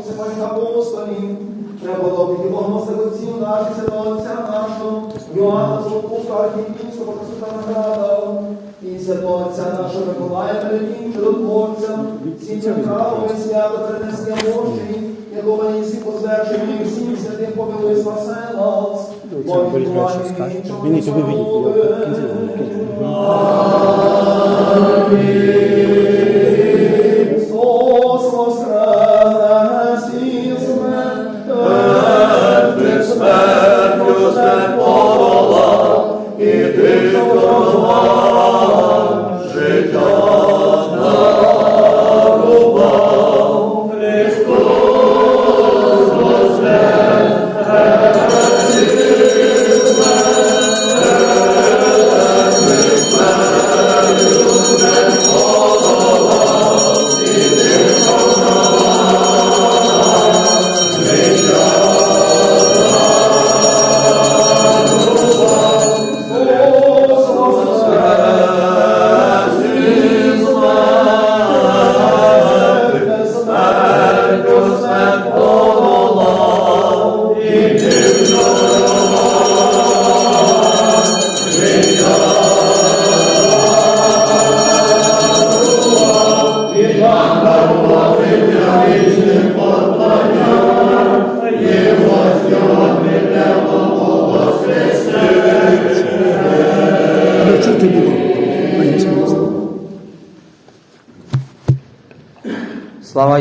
Всемогих апостолів, преподобних і богоносних отців наших, святого Отця нашого, Йоанна Золотуха, архієпископа Святограда, і святого Отця нашого Миколая, передім чудотворцям, всім і свято перенесення Божий, якого мені всі позвершені, і всім святим помилуй спасе нас. Бо відбуває You need to read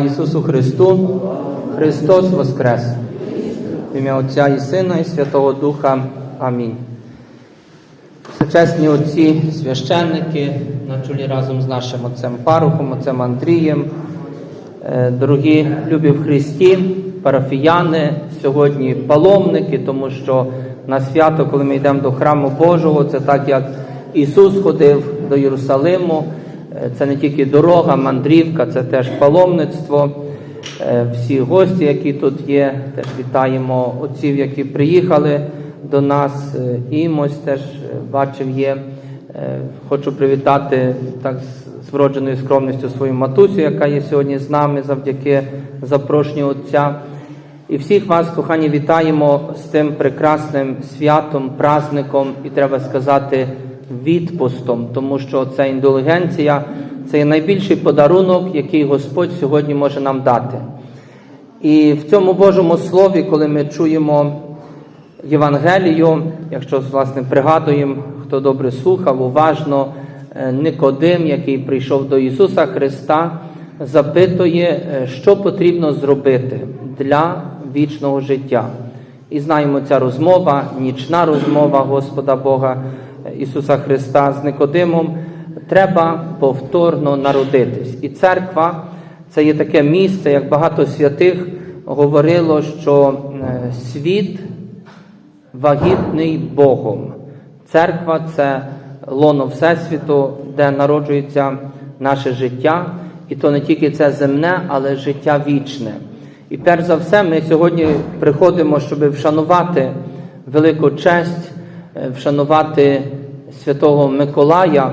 Ісусу Христу! Христос Воскрес! В ім'я Отця і Сина, і Святого Духа. Амінь. Всечесні отці, священники, на чолі разом з нашим отцем Парухом, отцем Андрієм, Е, дорогі любі в Христі, парафіяни, сьогодні паломники, тому що на свято, коли ми йдемо до храму Божого, це так як Ісус ходив до Єрусалиму. Е, Це не тільки дорога, мандрівка, це теж паломництво. Е, Всі гості, які тут є, теж вітаємо отців, які приїхали до нас. Е, Імось теж бачив є. Хочу привітати так з вродженою скромністю свою матусю, яка є сьогодні з нами завдяки запрошенню Отця. І всіх вас, кохані, вітаємо з цим прекрасним святом, праздником, і треба сказати, відпустом, тому що ця індулгенція це найбільший подарунок, який Господь сьогодні може нам дати. І в цьому Божому Слові, коли ми чуємо Євангелію, якщо власне пригадуємо, хто добре слухав, уважно, е, Никодим, який прийшов до Ісуса Христа, запитує, е, що потрібно зробити для вічного життя. І знаємо, ця розмова, нічна розмова Господа Бога Ісуса Христа з Никодимом. Треба повторно народитись. І церква це є таке місце, як багато святих говорило, що е, світ вагітний Богом. Церква це лоно Всесвіту, де народжується наше життя, і то не тільки це земне, але життя вічне. І перш за все, ми сьогодні приходимо, щоб вшанувати велику честь, вшанувати святого Миколая,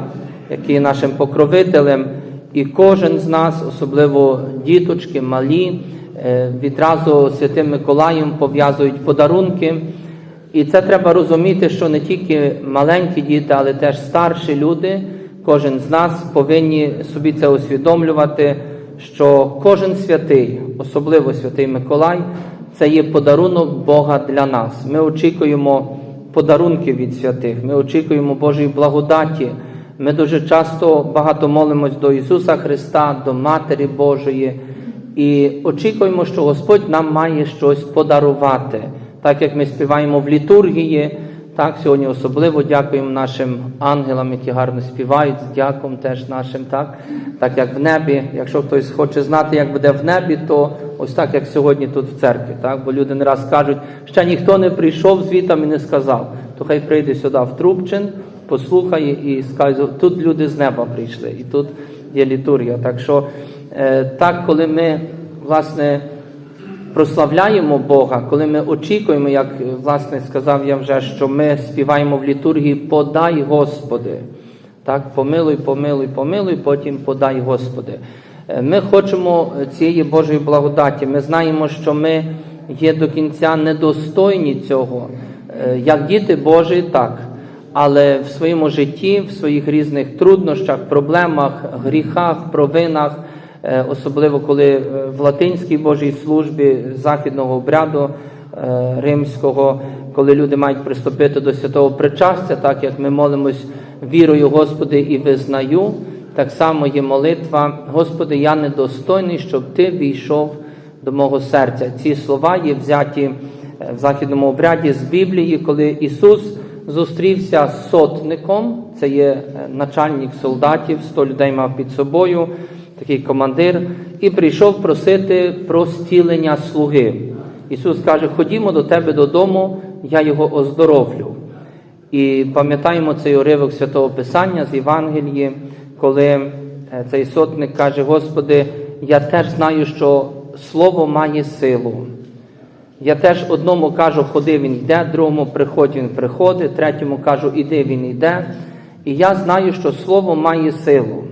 який є нашим покровителем. І кожен з нас, особливо діточки, малі, е, відразу святим Миколаєм пов'язують подарунки. І це треба розуміти, що не тільки маленькі діти, але теж старші люди, кожен з нас повинні собі це усвідомлювати, що кожен святий, особливо святий Миколай, це є подарунок Бога для нас. Ми очікуємо подарунки від святих, ми очікуємо Божої благодаті. Ми дуже часто багато молимось до Ісуса Христа, до Матері Божої, і очікуємо, що Господь нам має щось подарувати. Так як ми співаємо в літургії, так сьогодні особливо дякуємо нашим ангелам, які гарно співають, з дяком теж нашим, так так як в небі. Якщо хтось хоче знати, як буде в небі, то ось так, як сьогодні тут в церкві. Так? Бо люди не раз кажуть, ще ніхто не прийшов звітом і не сказав, то хай прийде сюди в Трубчин, послухає і скаже, тут люди з неба прийшли, і тут є літургія. Так що е, так, коли ми власне прославляємо Бога, коли ми очікуємо, як е, власне сказав я вже, що ми співаємо в літургії Подай Господи. Так, помилуй, помилуй, помилуй, потім подай Господи. Е, Ми хочемо цієї Божої благодаті. Ми знаємо, що ми є до кінця недостойні цього. Е, Як діти Божі, так. Але в своєму житті, в своїх різних труднощах, проблемах, гріхах, провинах, е, особливо коли е, в латинській Божій службі західного обряду е, римського, коли люди мають приступити до святого причастя, так як ми молимось вірою, Господи, і визнаю, так само є молитва, Господи, я недостойний, щоб Ти війшов до мого серця. Ці слова є взяті е, в західному обряді з Біблії, коли Ісус зустрівся з сотником, це є е, начальник солдатів, 100 людей мав під собою, такий командир, і прийшов просити про зцілення слуги. Ісус каже: Ходімо до тебе додому, я його оздоровлю. І пам'ятаємо цей уривок святого Писання з Євангелії, коли е, цей сотник каже: Господи, я теж знаю, що Слово має силу. Я теж одному кажу, ходи, він йде, другому приходь, він приходить, третьому кажу, іди, він йде. І я знаю, що слово має силу.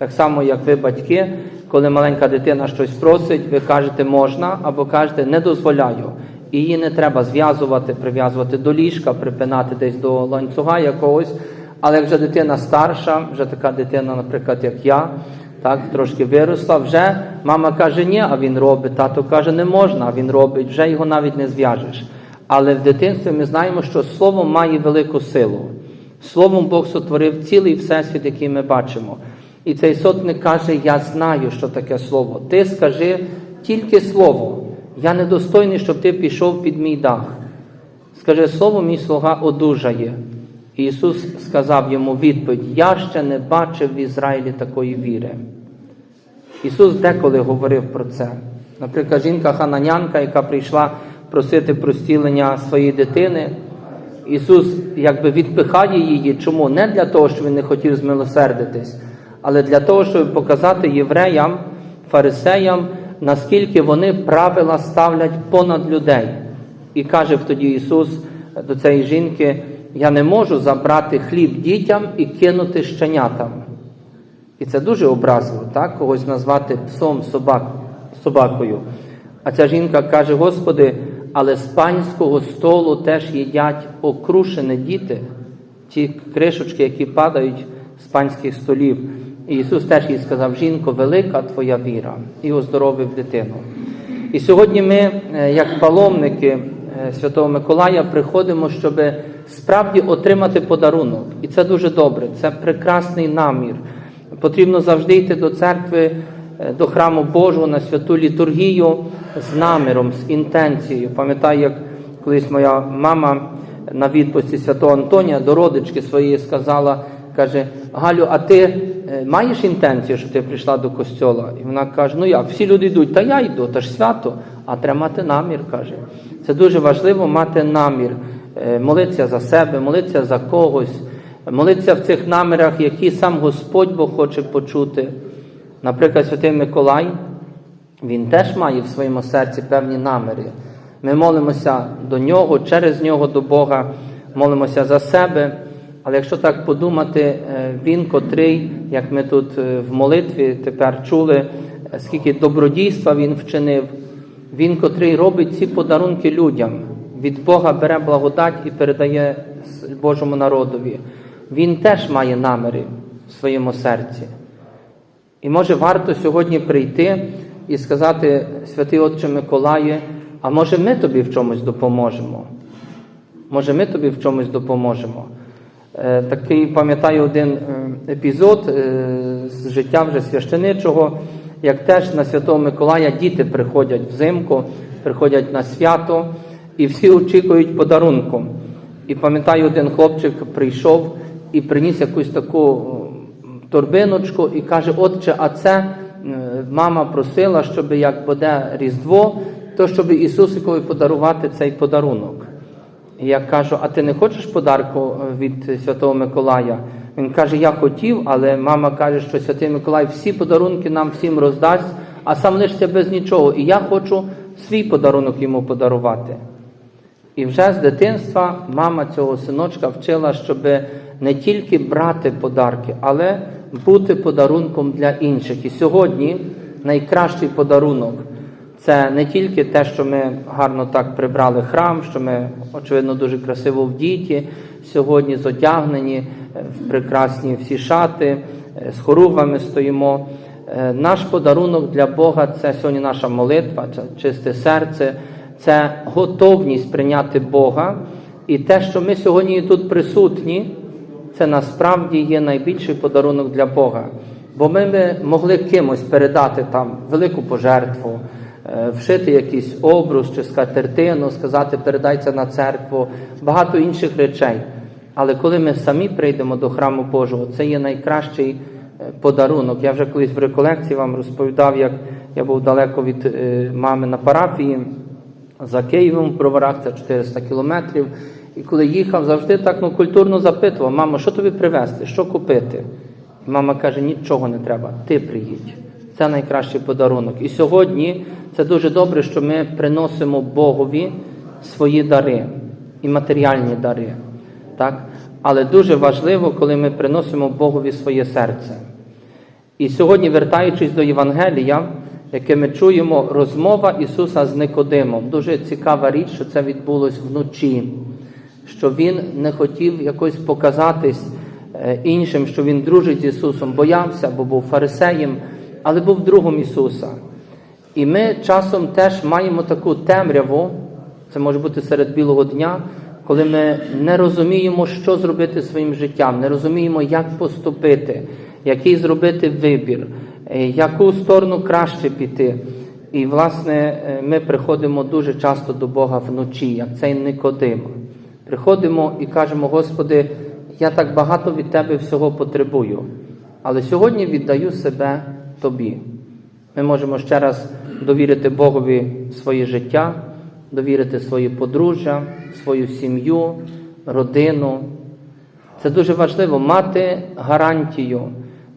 Так само, як ви, батьки, коли маленька дитина щось просить, ви кажете можна або кажете не дозволяю. І її не треба зв'язувати, прив'язувати до ліжка, припинати десь до ланцюга якогось. Але як вже дитина старша, вже така дитина, наприклад, як я, так, трошки виросла, вже мама каже ні, а він робить, тато каже, не можна, а він робить, вже його навіть не зв'яжеш. Але в дитинстві ми знаємо, що слово має велику силу. Словом Бог сотворив цілий всесвіт, який ми бачимо. І цей сотник каже: Я знаю, що таке слово. Ти скажи тільки слово. Я недостойний, щоб ти пішов під мій дах. Скаже слово, мій слуга одужає. І Ісус сказав йому відповідь: Я ще не бачив в Ізраїлі такої віри. Ісус деколи говорив про це. Наприклад, жінка хананянка, яка прийшла просити про зцілення своєї дитини. Ісус якби відпихає її. Чому? Не для того, що Він не хотів змилосердитись, але для того, щоб показати євреям, фарисеям, наскільки вони правила ставлять понад людей. І каже тоді Ісус до цієї жінки: Я не можу забрати хліб дітям і кинути щенятам. І це дуже образливо, так? когось назвати псом собак, собакою. А ця жінка каже: Господи, але з панського столу теж їдять окрушені діти, ті кришечки, які падають з панських столів. Ісус теж їй сказав: Жінко, велика твоя віра, і оздоровив дитину. І сьогодні ми, е, як паломники е, Святого Миколая, приходимо, щоб справді отримати подарунок. І це дуже добре, це прекрасний намір. Потрібно завжди йти до церкви, е, до храму Божого на святу літургію з наміром, з інтенцією. Пам'ятаю, як колись моя мама на відпусті святого Антонія до родички своєї сказала, каже: Галю, а ти е, маєш інтенцію, що ти прийшла до костьола? І вона каже: Ну як, всі люди йдуть, та я йду, та ж свято, а треба мати намір, каже. Це дуже важливо мати намір, е, молитися за себе, молитися за когось. Молитися в цих намірах, які сам Господь Бог хоче почути. Наприклад, Святий Миколай, він теж має в своєму серці певні наміри. Ми молимося до нього, через нього до Бога, молимося за себе. Але якщо так подумати, е, він, котрий, як ми тут е, в молитві тепер чули, е, скільки добродійства він вчинив, він, котрий робить ці подарунки людям, від Бога бере благодать і передає Божому народові. Він теж має наміри в своєму серці. І може варто сьогодні прийти і сказати, святий Отче Миколає, а може ми тобі в чомусь допоможемо? Може, ми тобі в чомусь допоможемо? Е, Такий пам'ятаю один е, епізод е, з життя вже священичого, як теж на Святого Миколая діти приходять взимку, приходять на свято і всі очікують подарунку. І пам'ятаю, один хлопчик прийшов і приніс якусь таку торбиночку і каже: Отче, а це мама просила, щоб як буде Різдво, то щоб Ісусикові подарувати цей подарунок. І я кажу: а ти не хочеш подарку е, від Святого Миколая? Він каже: Я хотів, але мама каже, що Святий Миколай всі подарунки нам всім роздасть, а сам лишиться без нічого. І я хочу свій подарунок йому подарувати. І вже з дитинства мама цього синочка вчила, щоб не тільки брати подарки, але бути подарунком для інших. І сьогодні найкращий подарунок це не тільки те, що ми гарно так прибрали храм, що ми, очевидно, дуже красиво вдіті, сьогодні зодягнені е, в прекрасні всі шати, е, з хоругвами стоїмо. Е, Наш подарунок для Бога це сьогодні наша молитва, це чисте серце, це готовність прийняти Бога. І те, що ми сьогодні тут присутні, це насправді є найбільший подарунок для Бога. Бо ми могли кимось передати там велику пожертву, вшити якийсь обрус чи скатертину, сказати, передайте на церкву, багато інших речей. Але коли ми самі прийдемо до храму Божого, це є найкращий е, подарунок. Я вже колись в реколекції вам розповідав, як я був далеко від е, мами на парафії за Києвом в Броварах, це 400 кілометрів. І коли їхав, завжди так ну, культурно запитував, мамо, що тобі привезти, що купити? І мама каже, нічого не треба, ти приїдь. Це найкращий подарунок. І сьогодні це дуже добре, що ми приносимо Богові свої дари і матеріальні дари. Так? Але дуже важливо, коли ми приносимо Богові своє серце. І сьогодні, вертаючись до Євангелія, яке ми чуємо, розмова Ісуса з Никодимом. Дуже цікава річ, що це відбулось вночі, що Він не хотів якось показатись е, іншим, що Він дружить з Ісусом, боявся, бо був фарисеєм, але був другом Ісуса. І ми часом теж маємо таку темряву, це може бути серед білого дня, коли ми не розуміємо, що зробити своїм життям, не розуміємо, як поступити, який зробити вибір, е, яку сторону краще піти. І, власне, е, ми приходимо дуже часто до Бога вночі, як цей Никодим. Приходимо і кажемо, Господи, я так багато від Тебе всього потребую, але сьогодні віддаю себе Тобі. Ми можемо ще раз довірити Богові своє життя, довірити своє подружжя, свою сім'ю, родину. Це дуже важливо мати гарантію.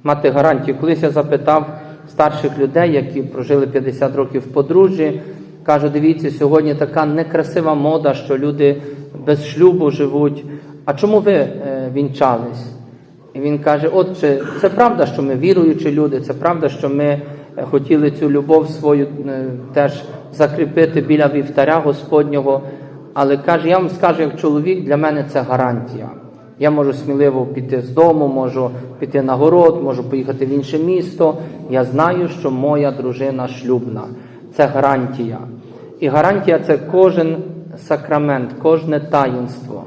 Мати гарантію. Колись я запитав старших людей, які прожили 50 років в подружжі, кажу, дивіться, сьогодні така некрасива мода, що люди без шлюбу живуть. А чому ви е, вінчались? І він каже: Отче, це правда, що ми віруючі люди, це правда, що ми е, хотіли цю любов свою е, теж закріпити біля вівтаря Господнього. Але каже, я вам скажу, як чоловік, для мене це гарантія. Я можу сміливо піти з дому, можу піти на город, можу поїхати в інше місто. Я знаю, що моя дружина шлюбна. Це гарантія. І гарантія це кожен сакрамент, кожне таїнство.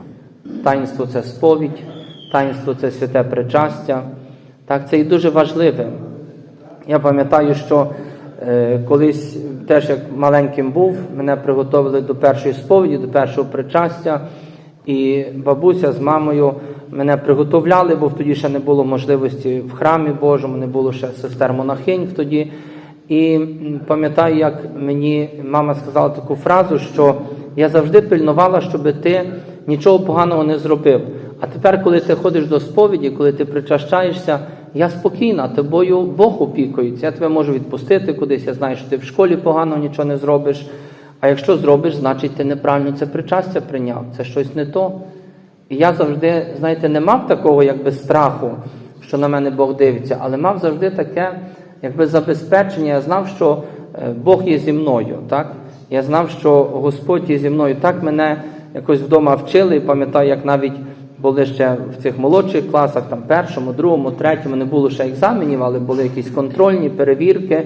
Таїнство це сповідь, таїнство це святе причастя. Так, це і дуже важливе. Я пам'ятаю, що е, колись теж як маленьким був, мене приготовили до першої сповіді, до першого причастя. І бабуся з мамою мене приготовляли, бо тоді ще не було можливості в храмі Божому, не було ще сестер монахинь тоді. І пам'ятаю, як мені мама сказала таку фразу, що я завжди пильнувала, щоб ти нічого поганого не зробив. А тепер, коли ти ходиш до сповіді, коли ти причащаєшся, я спокійна, тобою Бог опікується. Я тебе можу відпустити кудись. Я знаю, що ти в школі погано нічого не зробиш. А якщо зробиш, значить ти неправильно це причастя прийняв. Це щось не то. І я завжди, знаєте, не мав такого якби страху, що на мене Бог дивиться, але мав завжди таке якби забезпечення. Я знав, що е, Бог є зі мною. Так? Я знав, що Господь є зі мною. Так мене якось вдома вчили, і пам'ятаю, як навіть були ще в цих молодших класах, там першому, другому, третьому, не було ще екзаменів, але були якісь контрольні перевірки.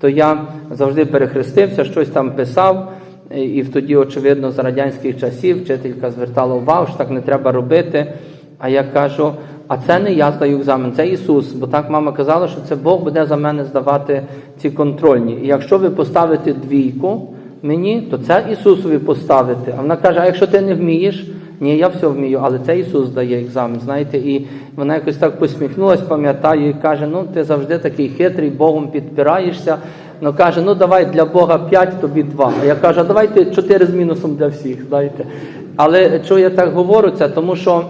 То я завжди перехрестився, щось там писав. І тоді, очевидно, з радянських часів вчителька звертала увагу, що так не треба робити. А я кажу: а це не я здаю екзамен, це Ісус. Бо так мама казала, що це Бог буде за мене здавати ці контрольні. І якщо ви поставите двійку мені, то це Ісусові поставити. А вона каже: а якщо ти не вмієш, ні, я все вмію, але це Ісус дає екзамен. Знаєте, і вона якось так посміхнулась, пам'ятаю, і каже: ну ти завжди такий хитрий, Богом підпираєшся. Ну каже, ну давай для Бога 5, тобі 2. А я кажу, давайте 4 з мінусом для всіх. знаєте. Але чого я так говорю це? Тому що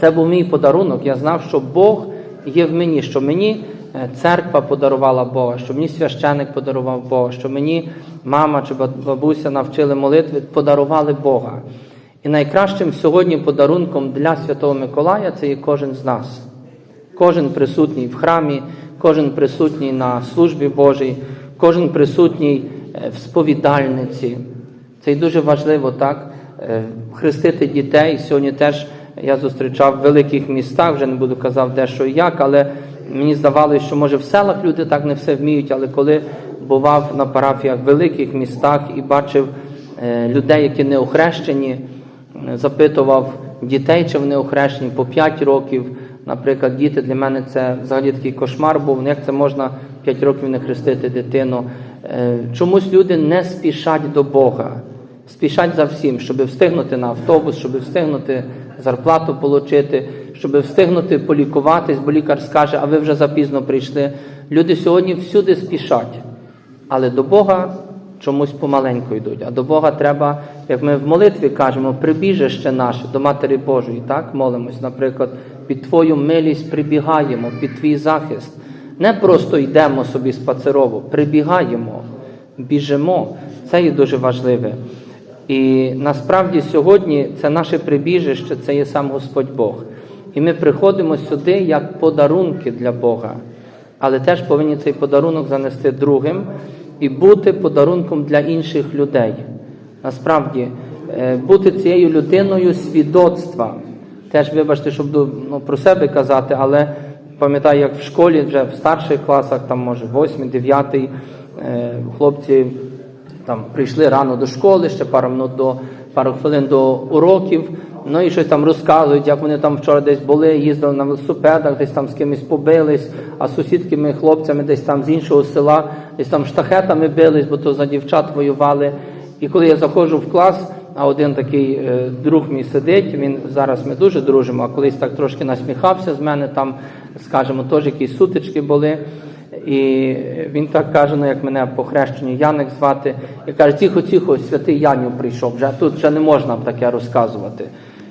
це був мій подарунок. Я знав, що Бог є в мені, що мені е, церква подарувала Бога, що мені священик подарував Бога, що мені мама чи бабуся навчили молитви, подарували Бога. І найкращим сьогодні подарунком для Святого Миколая це є кожен з нас. Кожен присутній в храмі, кожен присутній на службі Божій, кожен присутній е, в сповідальниці. Це й дуже важливо, так? Е, Хрестити дітей. Сьогодні теж я зустрічав в великих містах, вже не буду казав де що і як, але мені здавалося, що може в селах люди так не все вміють, але коли бував на парафіях в великих містах і бачив е, людей, які не охрещені, запитував дітей, чи вони охрещені по 5 років. Наприклад, діти для мене це взагалі такий кошмар був. Ну, Як це можна 5 років не хрестити дитину? Е, Чомусь люди не спішать до Бога спішать за всім, щоб встигнути на автобус, щоб встигнути зарплату отримати, щоб встигнути полікуватись, бо лікар скаже, а ви вже запізно прийшли. Люди сьогодні всюди спішать, але до Бога чомусь помаленьку йдуть. А до Бога треба, як ми в молитві кажемо, прибіжище наше до Матері Божої, так молимось, наприклад, під Твою милість прибігаємо, під Твій захист. Не просто йдемо собі спацерово, прибігаємо, біжимо. Це є дуже важливе. І насправді сьогодні це наше прибіжище, це є сам Господь Бог. І ми приходимо сюди як подарунки для Бога, але теж повинні цей подарунок занести другим і бути подарунком для інших людей. Насправді, е, бути цією людиною свідоцтва. Теж, вибачте, щоб ну, про себе казати, але пам'ятаю, як в школі, вже в старших класах, там може 8, 9, е, хлопці там прийшли рано до школи, ще пару минут до пару хвилин до уроків. Ну і щось там розказують, як вони там вчора десь були, їздили на велосипедах, десь там з кимось побились, а з хлопцями десь там з іншого села, десь там штахетами бились, бо то за дівчат воювали. І коли я заходжу в клас, а один такий е, друг мій сидить, він зараз ми дуже дружимо, а колись так трошки насміхався з мене, там, скажімо, теж якісь сутички були. І він так каже, ну як мене по хрещенню Яник звати, і каже, тихо, тихо, святий Янів прийшов, вже тут вже не можна таке розказувати.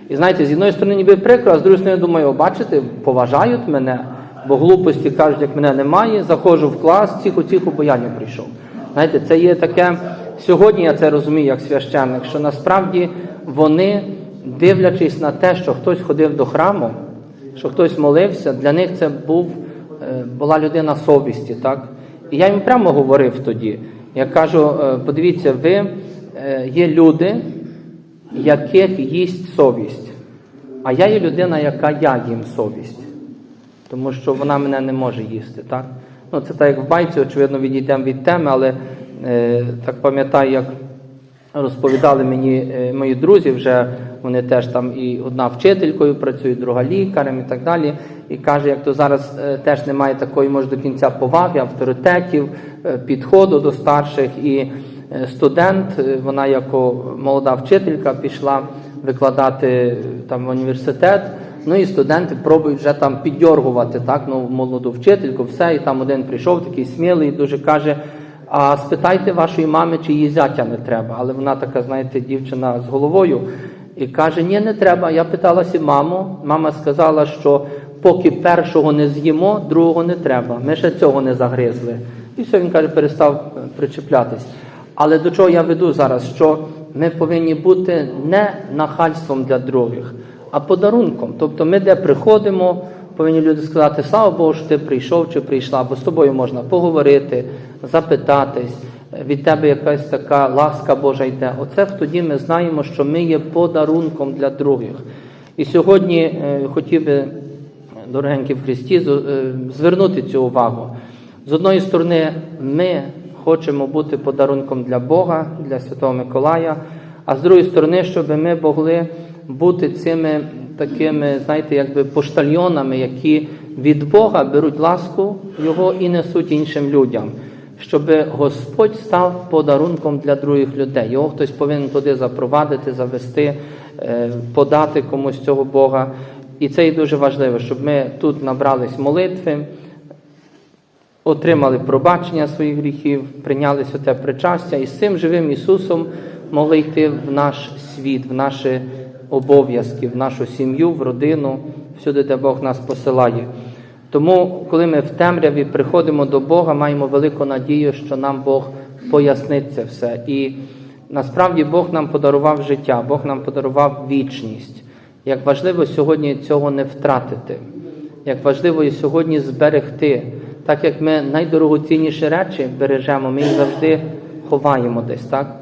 І знаєте, з одної сторони ніби прикро, а з другої сторони думаю, о, бачите, поважають мене, бо глупості кажуть, як мене немає, заходжу в клас, тихо, тихо, бо Янів прийшов. Знаєте, це є таке, сьогодні я це розумію як священник, що насправді вони, дивлячись на те, що хтось ходив до храму, що хтось молився, для них це був е, була людина совісті, так? І я їм прямо говорив тоді. Я кажу: е, подивіться, ви е, є люди, яких їсть совість. А я є людина, яка я їм совість. Тому що вона мене не може їсти, так? Ну, це так як в байці, очевидно, відійдемо від теми, але е, так пам'ятаю, як розповідали мені е, мої друзі, вже вони теж там і одна вчителькою працює, друга лікарем і так далі. І каже, як то зараз е, теж немає такої, може, до кінця поваги, авторитетів, е, підходу до старших. І студент, е, вона як молода вчителька пішла викладати е, там в університет. Ну і студенти пробують вже там піддьоргувати так, ну, молоду вчительку, все, і там один прийшов, такий смілий, дуже каже: а спитайте вашої мами, чи їй зятя не треба. Але вона така, знаєте, дівчина з головою, і каже: Ні, не треба. Я питалася маму. Мама сказала, що поки першого не з'їмо, другого не треба. Ми ще цього не загризли. І все, він каже, перестав е, причеплятись. Але до чого я веду зараз? Що ми повинні бути не нахальством для других, а подарунком. Тобто ми де приходимо, повинні люди сказати, слава Богу, що ти прийшов чи прийшла, бо з тобою можна поговорити, запитатись, від тебе якась така ласка Божа йде. Оце тоді ми знаємо, що ми є подарунком для других. І сьогодні е, хотів би, дорогенькі в Христі, е, звернути цю увагу. З одної сторони, ми хочемо бути подарунком для Бога, для Святого Миколая, а з другої сторони, щоб ми могли бути цими такими, знаєте, якби поштальйонами, які від Бога беруть ласку Його і несуть іншим людям. Щоб Господь став подарунком для других людей. Його хтось повинен туди запровадити, завести, е, подати комусь цього Бога. І це і дуже важливо, щоб ми тут набрались молитви, отримали пробачення своїх гріхів, прийняли святе причастя і з цим живим Ісусом могли йти в наш світ, в наші обов'язки, в нашу сім'ю, в родину, всюди, де Бог нас посилає. Тому, коли ми в темряві приходимо до Бога, маємо велику надію, що нам Бог пояснить це все. І насправді Бог нам подарував життя, Бог нам подарував вічність. Як важливо сьогодні цього не втратити. як важливо і сьогодні зберегти. Так як ми найдорогоцінніші речі бережемо, ми їх завжди ховаємо десь, так?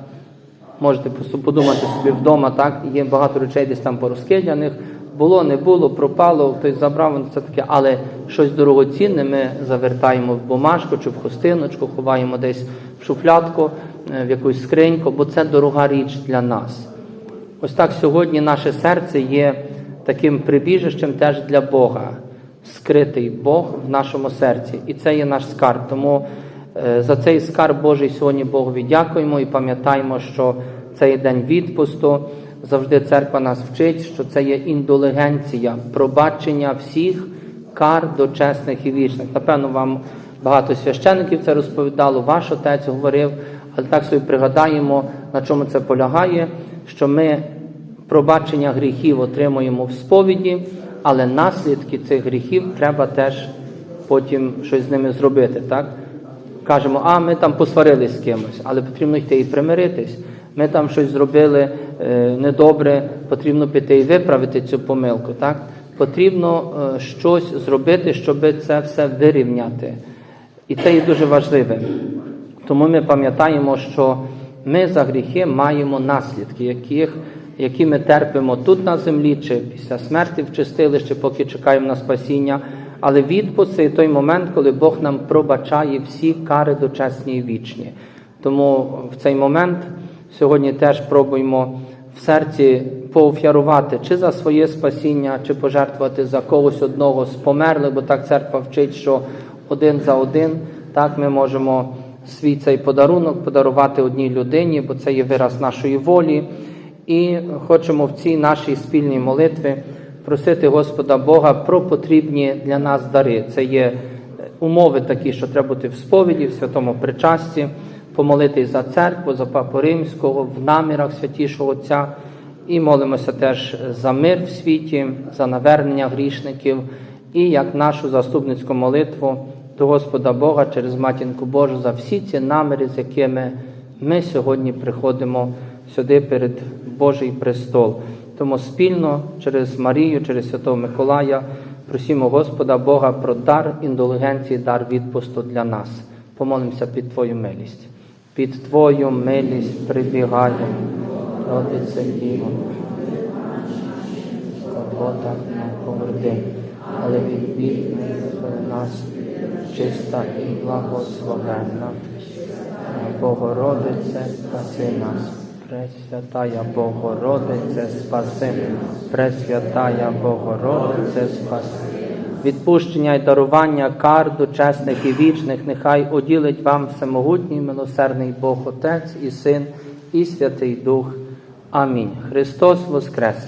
Можете подумати собі вдома, так, є багато речей десь там порозкиданих, було, не було, пропало, хтось забрав, це таке, але щось дорогоцінне ми завертаємо в бумажку чи в хустиночку, ховаємо десь в шуфлядку, е, в якусь скриньку, бо це дорога річ для нас. Ось так сьогодні наше серце є таким прибіжищем теж для Бога, скритий Бог в нашому серці. І це є наш скарб. Тому е, за цей скарб Божий сьогодні Богові дякуємо і пам'ятаємо, що це є день відпусту. Завжди церква нас вчить, що це є індулегенція, пробачення всіх кар дочесних і вічних. Напевно, вам багато священиків це розповідало, ваш отець говорив, але так собі пригадаємо, на чому це полягає, що ми пробачення гріхів отримуємо в сповіді, але наслідки цих гріхів треба теж потім щось з ними зробити. так? Кажемо, а ми там посварились з кимось, але потрібно йти і примиритись. Ми там щось зробили е, недобре, потрібно піти і виправити цю помилку. Так? Потрібно е, щось зробити, щоб це все вирівняти. І це є дуже важливе. Тому ми пам'ятаємо, що ми за гріхи маємо наслідки, яких, які ми терпимо тут на землі, чи після смерті в чистилищі, поки чекаємо на спасіння. Але відпуск це той момент, коли Бог нам пробачає всі кари дочасні і вічні. Тому в цей момент сьогодні теж пробуємо в серці поофярувати чи за своє спасіння, чи пожертвувати за когось одного з померлих, бо так церква вчить, що один за один так ми можемо свій цей подарунок подарувати одній людині, бо це є вираз нашої волі. І хочемо в цій нашій спільній молитві просити Господа Бога про потрібні для нас дари. Це є умови такі, що треба бути в сповіді, в святому причасті, помолитись за церкву, за папу римського, в намірах святішого Отця. І молимося теж за мир в світі, за навернення грішників і як нашу заступницьку молитву до Господа Бога через Матінку Божу за всі ці наміри, з якими ми сьогодні приходимо сюди перед Божий престол. Тому спільно через Марію, через Святого Миколая просимо Господа Бога про дар індулгенції, дар відпусту для нас. Помолимося під Твою милість. Під Твою милість прибігає, родиться Діво. Скорбота не поверди, але від бідних нас чиста і благословенна. Богородице, спаси нас. Пресвятая Богородице, спаси, Пресвятая Богородице, спаси. Відпущення і дарування кар дочесних і вічних нехай оділить вам всемогутній милосердний Бог Отець і Син, і Святий Дух. Амінь. Христос Воскрес!